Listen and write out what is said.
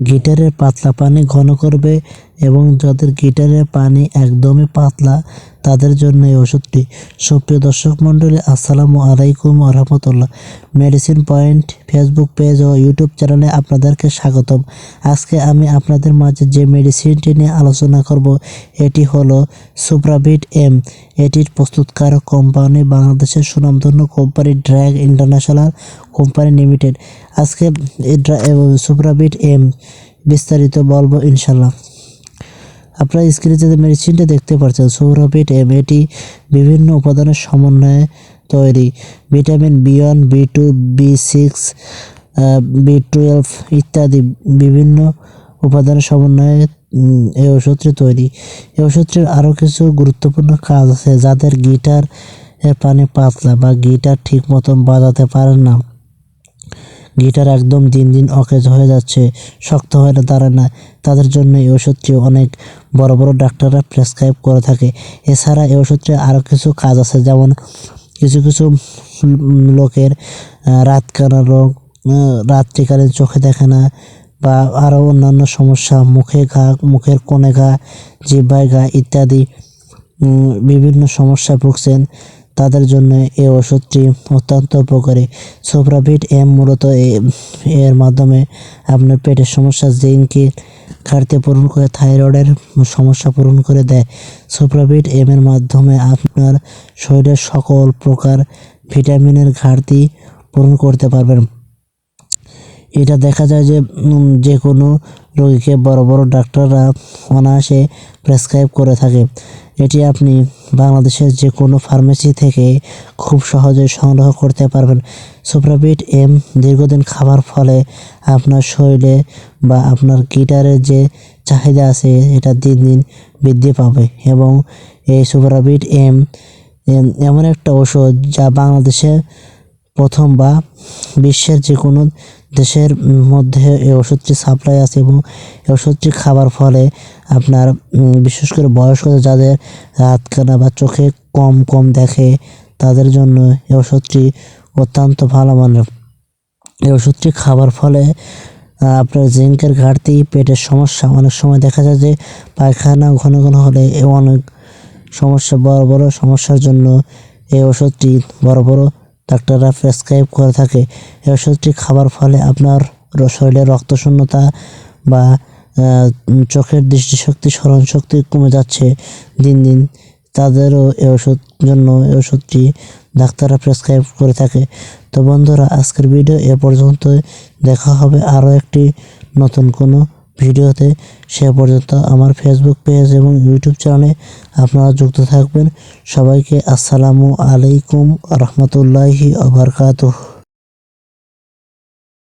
গিটারের পাতলা পানি ঘন করবে এবং যাদের গিটারের পানি একদমই পাতলা, তাদের জন্য এই ওষুধটি। সুপ্রিয় দর্শক মণ্ডলী, আসসালামু আলাইকুম রহমতুল্লাহ। মেডিসিন পয়েন্ট ফেসবুক পেজ ও ইউটিউব চ্যানেলে আপনাদেরকে স্বাগতম। আজকে আমি আপনাদের মাঝে যে মেডিসিনটি নিয়ে আলোচনা করব, এটি হলো সুপ্রাভিট এম। এটির প্রস্তুতকারক কোম্পানি বাংলাদেশের সুনামধন্য company drug international company limited. আজকে সুপ্রাভিট এম, বিস্তারিত বলব ইনশাল্লাহ আপনারা স্ক্রিনে যে মেডিসিনটা দেখতে পাচ্ছেন, সৌরভিট এম এটি বিভিন্ন উপাদানের সমন্বয়ে তৈরি। Vitamin B one B two B six B twelve ইত্যাদি বিভিন্ন উপাদানের সমন্বয়ে এই ওষুধটি তৈরি। এই ওষুধটির আরও কিছু গুরুত্বপূর্ণ কাজ আছে, যাদের গিটার পানি পাতলা বা গিটার ঠিক মতন বাজাতে পারেন না। গিটার একদম দিন দিন অকেজ হয়ে যাচ্ছে, শক্ত হয়ে দাঁড়ায় না। তাদের জন্য এই ওষুধটি অনেক বড় বড় ডাক্তাররা প্রেসক্রাইব করে থাকে। এছাড়া এই ওষুধটি আরও কিছু কাজ আছে, যেমন কিছু কিছু লোকের রাত কানা রোগ রাত্রিকালীন চোখে দেখে না বা আরও অন্যান্য সমস্যা, মুখে ঘা, মুখের কোণে ঘা জিহ্বায় ঘা ইত্যাদি বিভিন্ন সমস্যায় ভুগছেন। তাদের জন্য এই ওষুধটি অত্যন্ত উপকারী। সোপ্রাভিট এম মূলত এ- এর মাধ্যমে আপনার পেটের সমস্যা জিঙ্কি ঘাটতি পূরণ করে, থাইরয়েডের সমস্যা পূরণ করে দেয়। সোপ্রাভিট এম এর মাধ্যমে আপনার শরীরের সকল প্রকার ভিটামিনের ঘাটতি পূরণ করতে পারবেন। এটা দেখা যায় যে যে কোনো রোগীকে বড় বড় ডাক্তাররা অনায়াসে প্রেসক্রাইব করে থাকে। এটি আপনি বাংলাদেশের যে কোনো ফার্মেসি থেকে খুব সহজে সংগ্রহ করতে পারবেন। সুপ্রাবিট এম, দীর্ঘদিন খাবার ফলে আপনার শরীরে বা আপনার গিটারের যে চাহিদা আছে, এটা দিন দিন বৃদ্ধি পাবে এবং এই সুপ্রাবিট এম এম, এমন একটা ওষুধ যা বাংলাদেশে প্রথম বা বিশ্বের যে কোনো দেশের মধ্যে এই ওষুধটি সাপ্লাই আছে এবং এই ওষুধটি খাবার ফলে আপনার বিশেষ করে বয়স্ক যাদের রাত কানা বা চোখে কম কম দেখে, তাদের জন্য এই ওষুধটি অত্যন্ত ভালো মানের। এই ওষুধটি খাবার ফলে আপনার জিঙ্কের ঘাটতি, পেটের সমস্যা, অনেক সময় দেখা যায় যে পায়খানা ঘন ঘন হলে এ অনেক সমস্যা, বড় বড় সমস্যার জন্য এই ওষুধটি বড় বড় ডাক্তাররা প্রেসক্রাইব করে থাকে। এই ওষুধটি খাবার ফলে আপনার শরীরে রক্তশূন্যতা বা চোখের দৃষ্টিশক্তি স্মরণ শক্তি কমে যাচ্ছে দিন দিন। তাদেরও এই ওষুধ জন্য এই ওষুধটি ডাক্তাররা প্রেসক্রাইব করে থাকে। তো বন্ধুরা, আজকের ভিডিও এ পর্যন্ত দেখা হবে আরও একটি নতুন কোনো ভিডিওতে, সে পর্যন্ত আমার ফেসবুক পেজ এবং ইউটিউব চ্যানেলে আপনারা যুক্ত থাকবেন। সবাইকে আসসালামু আলাইকুম রহমতুল্লাহি আবরকাতুহ